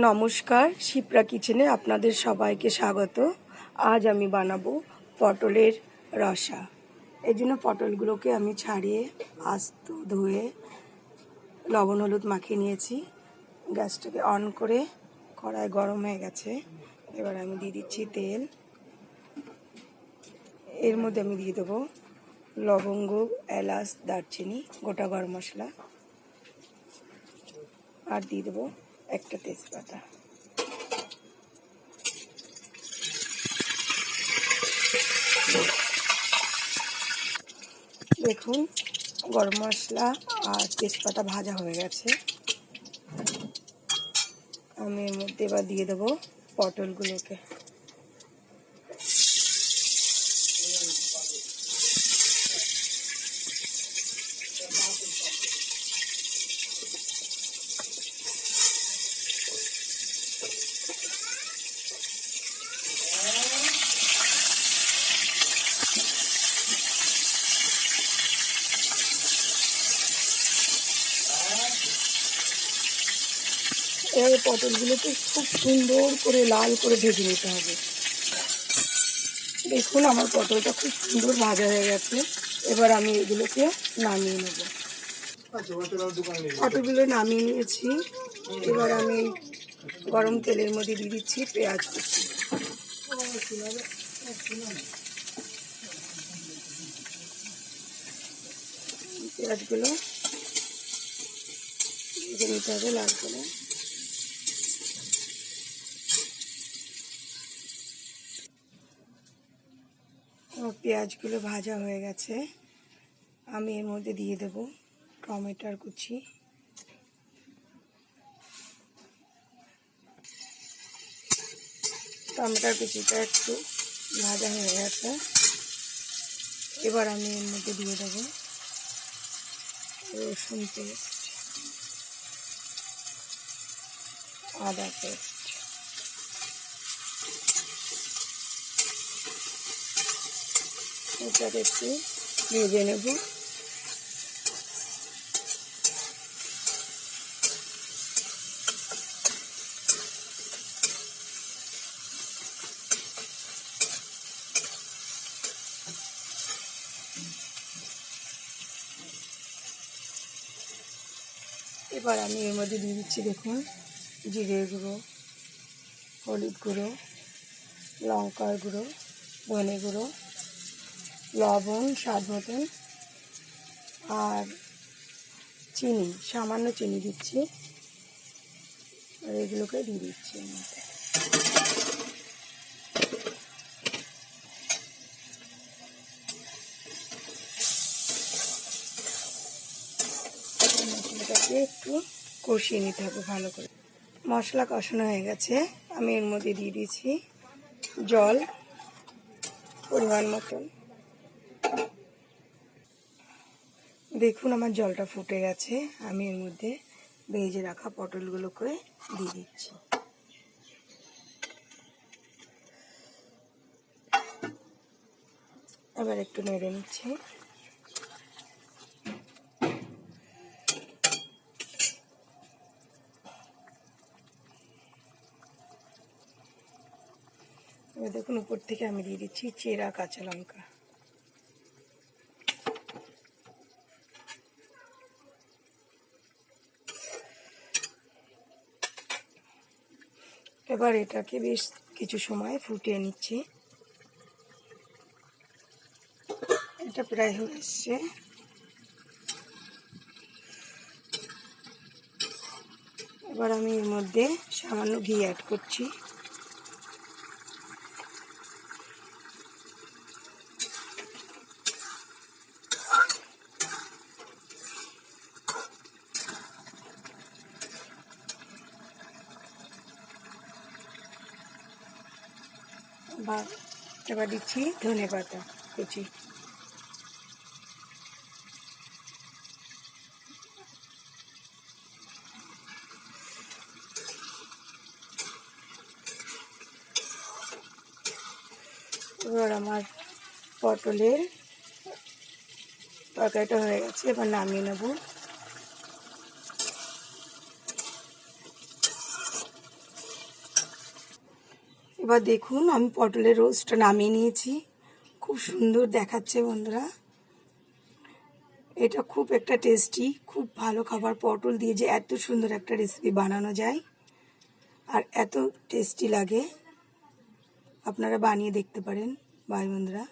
নমস্কার, শিপ্রা কিচেনে আপনাদের সবাইকে স্বাগত। আজ আমি বানাবো পটলের রসা। এই জন্য পটলগুলোকে আমি ছাড়িয়ে, আস্ত ধুয়ে লবণ, হলুদ মাখিয়ে নিয়েছি। গ্যাসটাকে অন করে কড়াই গরম হয়ে গেছে। এবার আমি দিয়ে দিচ্ছি তেল। এর মধ্যে আমি দিয়ে দেবো লবঙ্গ, এলাচ, দারচিনি, গোটা গরম মশলা। আর দিয়ে দেবো একটা তেজপাতা। দেখুন, গরম মশলা আর তেজপাতা ভাজা হয়ে গেছে। আমি এর মধ্যে এবার দিয়ে দেবো পটলগুলোকে। এবার পটলগুলোকে খুব সুন্দর করে লাল করে ভেজে নিতে হবে। দেখুন, আমার পটলটা খুব সুন্দর ভাজা হয়ে গেছে। এবার আমি এগুলোকে নামিয়ে নেব। পটলগুলো নামিয়ে নিয়েছি। এবার আমি গরম তেলের মধ্যে দিয়ে দিচ্ছি পেঁয়াজ পেঁয়াজগুলো ভেজে নিতে হবে লাল করে। আমার পেঁয়াজগুলো ভাজা হয়ে গেছে। আমি এর মধ্যে দিয়ে দেব টমেটোর কুচি। টমেটোর কুচিটা একটু ভাজা হয়ে গেছে। এবার আমি এর মধ্যে দিয়ে দেবো রসুন পেস্ট, আদা পেস্ট। এটাকে একটু ভেজে নেব। এবার আমি এর মধ্যে দিয়ে দিচ্ছি, দেখুন, জিরে গুঁড়ো, হলুদ গুঁড়ো, লঙ্কার গুঁড়ো, ধনে গুঁড়ো লবণ, স্বাদ মতন। আর চিনি, সামান্য চিনি দিচ্ছি। আর এগুলোকে দিয়ে দিচ্ছি। মশলাটাকে একটু কষিয়ে নিতে হবে ভালো করে। মশলা কষানো হয়ে গেছে। আমি এর মধ্যে দিয়ে দিয়েছি জল পরিমাণ মতন। দেখুন আমার জলটা ফুটে গেছে। আমি এর মধ্যে ভেজে রাখা পটলগুলোকে দিয়ে দিচ্ছি। আবার একটু নেড়ে নিচ্ছি। দেখুন উপর থেকে আমি দিয়ে দিচ্ছি চেরা কাঁচা লঙ্কা। এবার এটাকে বেশ কিছু সময় ফুটিয়ে নিচ্ছি। এটা প্রায় হয়ে এসছে। এবার আমি এর মধ্যে সামান্য ঘি অ্যাড করছি। বা এবার দিচ্ছি ধনে পাতা কুচি। এবার আমার পটলের তরকারিটা হয়ে গেছে, এবার নামিয়ে নেব। এবার দেখুন, আমি পটলের রোস্টটা নামিয়ে নিয়েছি। খুব সুন্দর দেখাচ্ছে বন্ধুরা। এটা খুব একটা টেস্টি, খুব ভালো খাবার। পটল দিয়ে যে এত সুন্দর একটা রেসিপি বানানো যায় আর এত টেস্টি লাগে। আপনারা বানিয়ে দেখতে পারেন। বাই বন্ধুরা।